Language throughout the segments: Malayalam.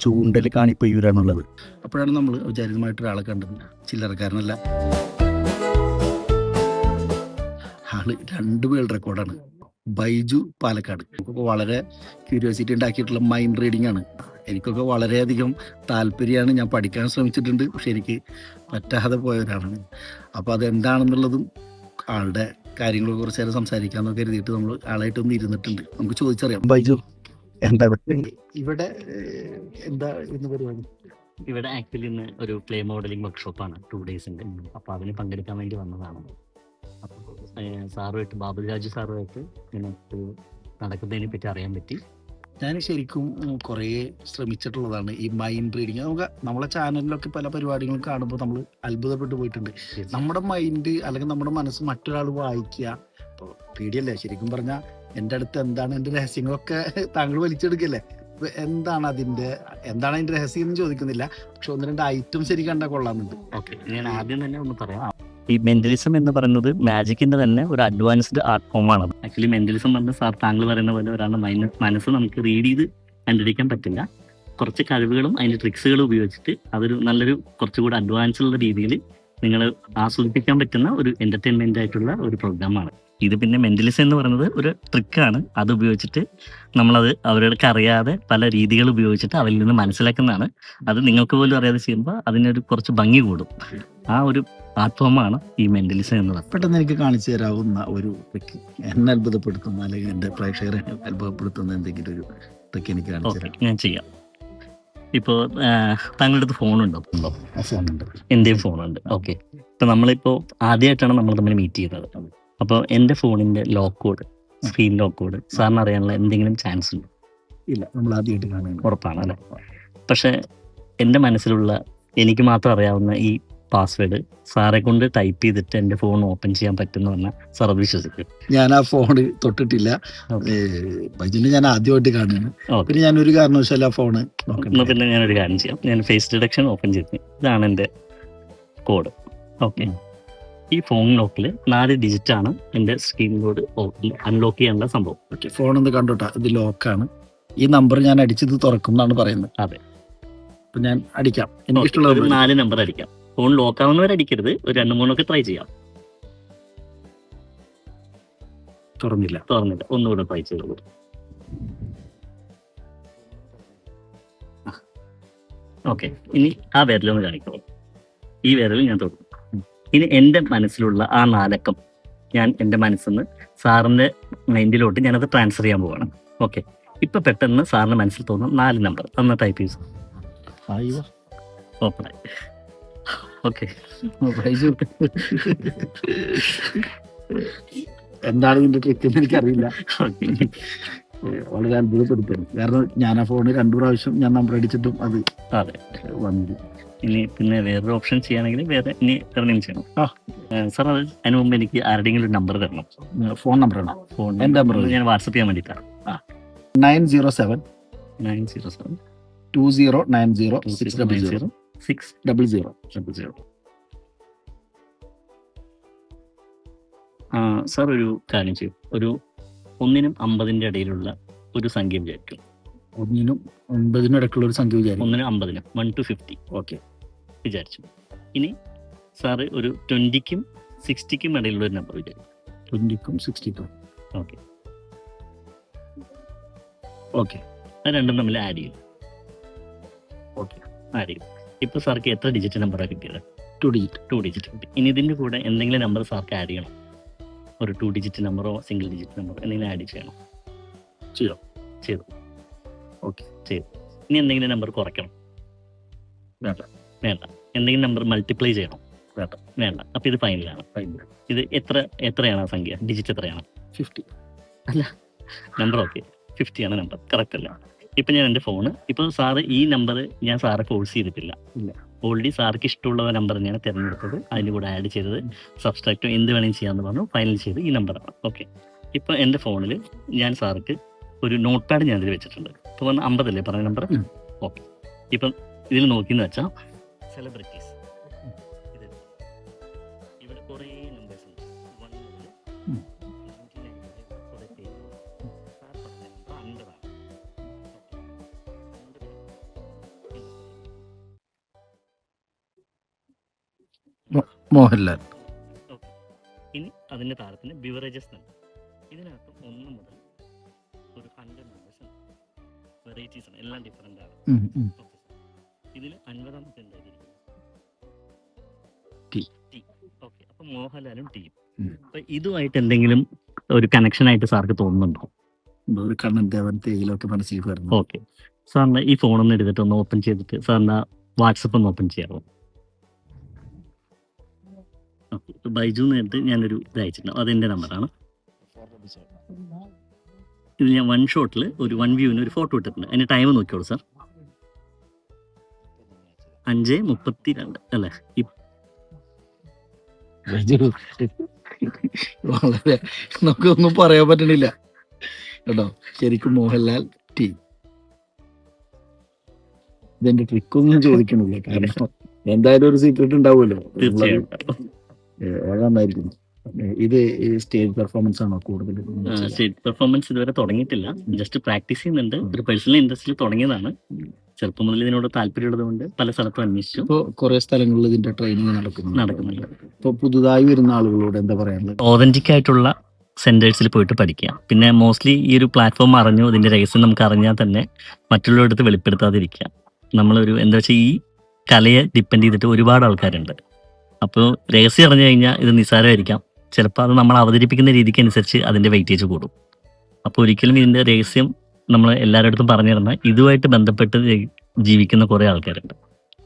ചൂണ്ടൽ കാണിപ്പയ്യൂരാണുള്ളത് അപ്പോഴാണ് നമ്മൾ ഔചാരികമായിട്ട് ഒരാളെ കണ്ടത്. ചില്ലറക്കാരനല്ല. ആൾ രണ്ട് വേൾഡ് റെക്കോർഡാണ്. ബൈജു പാലക്കാട്. നമുക്കൊക്കെ വളരെ ക്യൂരിയോസിറ്റി ഉണ്ടാക്കിയിട്ടുള്ള മൈൻഡ് റീഡിംഗ് ആണ് എനിക്കൊക്കെ വളരെയധികം താല്പര്യമാണ്. ഞാൻ പഠിക്കാൻ ശ്രമിച്ചിട്ടുണ്ട്. പക്ഷെ എനിക്ക് പറ്റാതെ പോയവരാണ് അപ്പോൾ അതെന്താണെന്നുള്ളതും ആളുടെ കാര്യങ്ങളെ കുറച്ച് നേരം സംസാരിക്കാമെന്നൊക്കെ കരുതിയിട്ട് നമ്മൾ ആളായിട്ടൊന്ന് ഇരുന്നിട്ടുണ്ട്. നമുക്ക് ചോദിച്ചറിയാം. ബൈജു എന്താ ഇവിടെ എന്താ ഇന്ന് പരിപാടി? ഇവിടെ ആക്ച്വലി ഇന്ന് ഒരു പ്ലേ മോഡലിംഗ് വർക്ക്ഷോപ്പാണ് ടു ഡേയ്സിന്റെ അപ്പോൾ അതിന് പങ്കെടുക്കാൻ വേണ്ടി വന്നതാണ്. അപ്പോൾ സാറുമായിട്ട് ബാബുരാജ് സാറുമായിട്ട് ഇങ്ങനെ ഒരു നടക്കുന്നതിനെ പറ്റി അറിയാൻ പറ്റി. ഞാൻ ശരിക്കും കുറേ ശ്രമിച്ചിട്ടുള്ളതാണ് ഈ മൈൻഡ് റീഡിങ് നമുക്ക് നമ്മളെ ചാനലിലൊക്കെ പല പരിപാടികളും കാണുമ്പോൾ നമ്മൾ അത്ഭുതപ്പെട്ടു പോയിട്ടുണ്ട്. നമ്മുടെ മൈൻഡ് അല്ലെങ്കിൽ നമ്മുടെ മനസ്സ് മറ്റൊരാൾ വായിക്കുക അപ്പോൾ പേടിയല്ലേ? ശരിക്കും പറഞ്ഞാൽ എന്റെ അടുത്ത് എന്താണ് എന്റെ രഹസ്യങ്ങളൊക്കെ താങ്കൾ വലിച്ചെടുക്കല്ലേ? എന്താണ് അതിന്റെ എന്താണ് അതിന്റെ രഹസ്യം എന്ന് ചോദിക്കുന്നില്ല. പക്ഷെ ഒന്ന് രണ്ട് ഐറ്റംസ് ശരി കണ്ടാൽ കൊള്ളാമെന്നുണ്ട് ഓക്കെ ഞാൻ ആദ്യം തന്നെ ഒന്ന് പറയാം. ഈ മെന്റലിസം എന്ന് പറയുന്നത് മാജിക്കിന്റെ തന്നെ ഒരു അഡ്വാൻസ്ഡ് ആർട്ട് ഫോമാണ് ആക്ച്വലി മെന്റലിസം പറഞ്ഞ സാർ താങ്കൾ പറയുന്ന പോലെ ഒരാളുടെ മൈന- മനസ്സ് നമുക്ക് റീഡ് ചെയ്ത് കണ്ടുപിടിക്കാൻ പറ്റില്ല. കുറച്ച് കഴിവുകളും അതിന്റെ ട്രിക്സുകളും ഉപയോഗിച്ചിട്ട് അതൊരു നല്ലൊരു കുറച്ചുകൂടി അഡ്വാൻസ് ഉള്ള രീതിയിൽ നിങ്ങൾ ആസ്വദിപ്പിക്കാൻ പറ്റുന്ന ഒരു എന്റർടൈൻമെന്റ് ആയിട്ടുള്ള ഒരു പ്രോഗ്രാമാണ് ഇത് പിന്നെ മെന്റലിസം എന്ന് പറയുന്നത് ഒരു ട്രിക്കാണ് അത് ഉപയോഗിച്ചിട്ട് നമ്മളത് അവർക്ക് അറിയാതെ പല രീതികൾ ഉപയോഗിച്ചിട്ട് അവരിൽ നിന്ന് മനസ്സിലാക്കുന്നതാണ്. അത് നിങ്ങൾക്ക് പോലും അറിയാതെ ചെയ്യുമ്പോൾ അതിനൊരു കുറച്ച് ഭംഗി കൂടും. ആ ഒരു ആർട്ട് ഈ മെന്റലിസം എന്ന് പറയുന്നത്. പെട്ടെന്ന് എനിക്ക് കാണിച്ചു തരാവുന്ന ഒരു ട്രിക്ക് എന്നെ അത്ഭുതപ്പെടുത്തുന്ന അല്ലെങ്കിൽ എന്റെ പ്രേക്ഷകരെ അത്ഭുതപ്പെടുത്തുന്ന എന്തെങ്കിലും ഒരു ട്രിക്ക് എനിക്ക് കാണിച്ചു തരാം. ഞാൻ ചെയ്യാം. ഇപ്പോൾ താങ്കളുടെ അടുത്ത് ഫോണുണ്ടോ ഫോണുണ്ട് എന്റെയും ഫോണുണ്ട് ഓക്കെ. ഇപ്പം നമ്മളിപ്പോ ആദ്യമായിട്ടാണ് നമ്മൾ തമ്മിൽ മീറ്റ് ചെയ്യുന്നത്. അപ്പോൾ എന്റെ ഫോണിന്റെ lock code screen lock code സാറിന് അറിയാനുള്ള എന്തെങ്കിലും ചാൻസ് ഉണ്ടോ? ഇല്ല നമ്മൾ ആദ്യമായിട്ട് കാണുന്നത്. ഉറപ്പാണ് അല്ലേ? പക്ഷെ എന്റെ മനസ്സിലുള്ള എനിക്ക് മാത്രം അറിയാവുന്ന ഈ പാസ്വേഡ് സാറെ കൊണ്ട് ടൈപ്പ് ചെയ്തിട്ട് എന്റെ ഫോൺ ഓപ്പൺ ചെയ്യാൻ പറ്റുന്ന പറഞ്ഞാൽ സാർ അത് വിശ്വസിക്കും. ഞാൻ ആ ഫോൺ തൊട്ടിട്ടില്ല. ഞാൻ ആദ്യമായിട്ട് കാണുന്നു പിന്നെ ഞാൻ ഒരു കാരണവശാലും ആ നോക്കുന്നു പിന്നെ ഞാൻ ഒരു ഞാനൊരു കാര്യം ചെയ്യാം. ഞാൻ ഫേസ് ഡിഡക്ഷൻ ഓപ്പൺ ചെയ്തു ഇതാണ് എന്റെ കോഡ് ഓക്കെ. ഈ ഫോൺ ലോക്കിൽ നാല് ഡിജിറ്റ് ആണ് എന്റെ സ്ക്രീൻ കോഡ് അൺലോക്ക് ചെയ്യാനുള്ള സംഭവം. ഓക്കെ ഫോൺ ഒന്ന് കണ്ടോട്ടാ ഇത് ലോക്കാണ് ഈ നമ്പർ ഞാൻ അടിച്ചത് തുറക്കും എന്നാണ് പറയുന്നത്. അതെ. അപ്പൊ ഞാൻ അടിക്കാം. എനിക്ക് എനിക്കിഷ്ടമുള്ള നാല് നമ്പർ അടിക്കാം. ഫോൺ ലോക്ക് ആവുന്നവരെ അടിക്കരുത് ഒരു രണ്ട് മൂന്നൊക്കെ ട്രൈ ചെയ്യാം. തുറന്നില്ല. തുറന്നില്ല ഒന്നുകൂടെ ട്രൈ ചെയ്തോളൂ. ഓക്കെ ഇനി ആ വിരലൊന്ന് കാണിക്കോളൂ ഈ വിരൽ ഞാൻ തൊടും. ഇനി എന്റെ മനസ്സിലുള്ള ആ നാലക്കം ഞാൻ എന്റെ മനസ്സിൽ നിന്ന് സാറിന്റെ മൈൻഡിലോട്ട് ഞാനത് ട്രാൻസ്ഫർ ചെയ്യാൻ പോവാണ്. ഓക്കെ. ഇപ്പൊ പെട്ടെന്ന് സാറിന്റെ മനസ്സിൽ തോന്നുന്ന നാല് നമ്പർ. അന്ന് ടൈപ്പ് ചെയ്തു അയ്യോ ഓപ്പൺ ആയി. ഓക്കെ. ബൈജു എന്താണ് ഇതിന്റെ കൃത്യം എനിക്കറിയില്ല. വളരെ അത്ഭുതപ്പെടുത്തുന്നു കാരണം ഞാൻ ആ ഫോണ് രണ്ടു പ്രാവശ്യം ഞാൻ നമ്പർ അടിച്ചിട്ടും അത് അതെ. വന്നു ഇനി പിന്നെ വേറൊരു ഓപ്ഷൻ ചെയ്യുകയാണെങ്കിൽ വേറെ ഇനി എർണിങ് ചെയ്യണം ആ. സാർ അത് അതിന് മുമ്പ് എനിക്ക് ആരുടെയെങ്കിലും ഒരു നമ്പർ തരണം. ഫോൺ നമ്പർ ആണോ ഫോൺ എന്റെ നമ്പർ ഞാൻ വാട്സപ്പ് ചെയ്യാൻ വേണ്ടിയിട്ടാണ് nine zero seven nine zero seven two zero nine zero six double zero six double zero. Double zero. Sir ഒരു കാര്യം ചെയ്യും. ഒരു ഒന്നിനും അമ്പതിന്റെ ഇടയിലുള്ള ഒരു സംഖ്യ വിചാരിക്കും. ഒന്നിനും അമ്പതിനും ഇടയ്ക്കുള്ള ഒരു സംഖ്യ വിചാരിക്കും. ഒന്നിനും അമ്പതിനും വൺ ടു ഫിഫ്റ്റി ഓക്കെ വിചാരിച്ചു. ഇനി സാറ് ഒരു ട്വന്റിക്കും സിക്സ്റ്റിക്കും ഇടയിലുള്ള ഒരു നമ്പർ വിചാരിക്കും. ട്വന്റിക്കും സിക്സ്റ്റിക്കും ഓക്കെ ഓക്കെ അത് രണ്ടും തമ്മിൽ ആഡ് ചെയ്യും. ഓക്കെ ആഡ് ചെയ്യും. ഇപ്പോൾ സാർക്ക് എത്ര ഡിജിറ്റ് നമ്പറാണ് കിട്ടിയത്? ടു ഡിജിറ്റ് ടു ഡിജിറ്റ് കിട്ടി ഇനി ഇതിന്റെ കൂടെ എന്തെങ്കിലും നമ്പർ സാർക്ക് ആഡ് ചെയ്യണം. ഒരു ടു ഡിജിറ്റ് നമ്പറോ സിംഗിൾ ഡിജിറ്റ് നമ്പറോ എന്തെങ്കിലും ആഡ് ചെയ്യണം. ചെയ്യോ ചെയ്തു. ഓക്കെ ചെയ്തു. ഇനി എന്തെങ്കിലും നമ്പർ കുറയ്ക്കണം. വേണ്ട. വേണ്ട. എന്തെങ്കിലും നമ്പർ മൾട്ടിപ്ലൈ ചെയ്യണം. വേണ്ട. വേണ്ട. അപ്പോൾ ഇത് ഫൈനലാണ് ഇത് എത്ര എത്രയാണ് ആ സംഖ്യ? ഡിജിറ്റ് എത്രയാണ്? ഫിഫ്റ്റി അല്ല. നമ്പർ ഓക്കെ ഫിഫ്റ്റി ആണ് നമ്പർ കറക്റ്റ് അല്ല? ഇപ്പൊ ഞാൻ എന്റെ ഫോണ് ഇപ്പൊ സാറ് ഈ നമ്പർ ഞാൻ സാറെ ഫോഴ്സ് ചെയ്തിട്ടില്ല. ഇല്ല. ഓൾറെഡി സാർക്ക് ഇഷ്ടമുള്ള നമ്പർ തന്നെയാണ് തിരഞ്ഞെടുത്തത്. അതിന്റെ കൂടെ ആഡ് ചെയ്തത് സബ്സ്ട്രാക്റ്റോ എന്ത് വേണമെങ്കിലും ചെയ്യാമെന്ന് പറഞ്ഞു. ഫൈനൽ ചെയ്ത് ഈ നമ്പറാണ് ഓക്കെ ഇപ്പം എന്റെ ഫോണിൽ ഞാൻ സാർക്ക് ഒരു നോട്ട് പാഡ് ഞാൻ ഇതിൽ വെച്ചിട്ടുണ്ട്. ഇപ്പോൾ വന്ന് അമ്പതല്ലേ പറഞ്ഞ നമ്പർ. ഓക്കെ ഇപ്പം ഇതിൽ നോക്കിയെന്ന് വെച്ചാൽ സെലിബ്രിറ്റീസ് മോഹൻലാൽ. ഇനി അതിന്റെ താരത്തിന് ബിവറേജസ് ഉണ്ട് ഇതിനകത്ത് ഒന്ന് മുതൽ ഒരു ഹൺഡ്രഡ് മെമ്പേഴ്സ് വെറൈറ്റീസ് ആണ്. എല്ലാം ഡിഫറെന്റ് ആണ്. ഇതിൽ അൻപതാമത്തെ എന്തായിരിക്കും ഓക്കെ അപ്പൊ മോഹൻലാലും ടീം. അപ്പൊ ഇതുമായിട്ട് എന്തെങ്കിലും ഒരു കണക്ഷൻ ആയിട്ട് സാർക്ക് തോന്നുന്നുണ്ടോ? ഒരു കണ്ണൻ ദേവൻ തേയിലൊക്കെ മനസ്സിൽ വരുന്നു. ഓക്കെ സാറിന് ഈ ഫോൺ ഒന്ന് എടുത്തിട്ട് ഒന്ന് ഓപ്പൺ ചെയ്തിട്ട് സാറിന് വാട്സപ്പ് ഒന്ന് ഓപ്പൺ ചെയ്യാമോ ബൈജു നേരിട്ട് ഞാനൊരു ഇത് അയച്ചിട്ടുണ്ട്. അതെന്റെ നമ്പറാണ് ഇത് ഞാൻ വൺ ഷോട്ടിൽ ഒരു വൺ വ്യൂവിന് ഒരു ഫോട്ടോ ഇട്ടിട്ടുണ്ട്. അതിന്റെ ടൈം നോക്കിയോളൂ സാർ അഞ്ച് മുപ്പത്തി രണ്ട് അല്ലേ വളരെ നമുക്കൊന്നും പറയാൻ പറ്റണില്ല. കേട്ടോ? ശരിക്കും മോഹൻലാൽ ടീ ഇതിന്റെ ട്രിക്കൊന്നും ചോദിക്കണില്ല. കാരണം എന്തായാലും ഒരു സീക്രട്ട് ഉണ്ടാവുമല്ലോ. തീർച്ചയായും ആയിരിക്കും. ഇത് സ്റ്റേജ് പെർഫോമൻസ് ആണോ കൂടുതൽ സ്റ്റേജ് പെർഫോമൻസ് ഇതുവരെ തുടങ്ങിയിട്ടില്ല. ജസ്റ്റ് പ്രാക്ടീസ് ചെയ്യുന്നുണ്ട്. ഒരു പേഴ്സണൽ ഇൻട്രസ്റ്റിൽ തുടങ്ങിയതാണ്. ചെറുപ്പം മുതൽ ഇതിനോട് താല്പര്യമുള്ളത് കൊണ്ട് പല സ്ഥലത്തും അന്വേഷിച്ചു. ഇപ്പോൾ കുറെ സ്ഥലങ്ങളിൽ ഇതിന്റെ ട്രെയിനിങ് നടക്കുന്നു നടക്കുന്നുണ്ട്. ഇപ്പോൾ പുതുതായി വരുന്ന ആളുകളോട് എന്താ പറയാനുള്ളത്? ഓതന്റിക് ആയിട്ടുള്ള സെന്റേഴ്സിൽ പോയിട്ട് പഠിക്കുക പിന്നെ മോസ്റ്റ്ലി ഈ ഒരു പ്ലാറ്റ്ഫോം അറിഞ്ഞു ഇതിന്റെ രഹസ്യം നമുക്ക് അറിഞ്ഞാൽ തന്നെ മറ്റുള്ളവരുടെ അടുത്ത് വെളിപ്പെടുത്താതിരിക്കുക നമ്മളൊരു എന്താ വെച്ചാൽ ഈ കലയെ ഡിപ്പെൻഡ് ചെയ്തിട്ട് ഒരുപാട് ആൾക്കാരുണ്ട്. അപ്പോൾ രഹസ്യം അറിഞ്ഞു കഴിഞ്ഞാൽ ഇത് നിസ്സാരമായിരിക്കാം. ചിലപ്പോൾ അത് നമ്മൾ അവതരിപ്പിക്കുന്ന രീതിക്ക് അനുസരിച്ച് അതിന്റെ വെയിറ്റേജ് കൂടും. അപ്പോൾ ഒരിക്കലും ഇതിന്റെ രഹസ്യം നമ്മൾ എല്ലാവരുടെ അടുത്തും പറഞ്ഞു തരുന്ന ഇതുമായിട്ട് ബന്ധപ്പെട്ട് ജീവിക്കുന്ന കുറേ ആൾക്കാരുണ്ട്.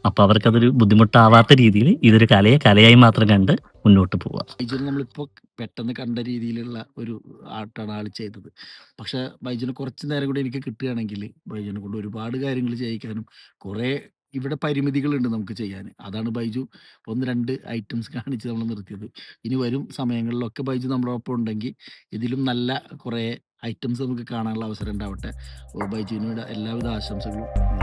അപ്പോൾ അവർക്കതൊരു ബുദ്ധിമുട്ടാവാത്ത രീതിയിൽ ഇതൊരു കലയെ കലയായി മാത്രം കണ്ട് മുന്നോട്ട് പോവുക. നമ്മളിപ്പോൾ പെട്ടെന്ന് കണ്ട രീതിയിലുള്ള ഒരു ആർട്ടാണ് ആൾ ചെയ്തത്. പക്ഷെ ബൈജുനെ കുറച്ച് നേരം കൂടി എനിക്ക് കിട്ടുകയാണെങ്കിൽ ബൈജുനെ കൊണ്ട് ഒരുപാട് കാര്യങ്ങൾ ചെയ്യിക്കാനും കുറേ ഇവിടെ പരിമിതികളുണ്ട് നമുക്ക് ചെയ്യാൻ. അതാണ് ബൈജു ഒന്ന് രണ്ട് ഐറ്റംസ് കാണിച്ച് നമ്മൾ നിർത്തിയത്. ഇനി വരും സമയങ്ങളിലൊക്കെ ബൈജു നമ്മളോടൊപ്പം ഉണ്ടെങ്കിൽ ഇതിലും നല്ല കുറേ ഐറ്റംസ് നമുക്ക് കാണാനുള്ള അവസരം ഉണ്ടാവട്ടെ. ബൈജുവിനോട് എല്ലാവിധ ആശംസകളും.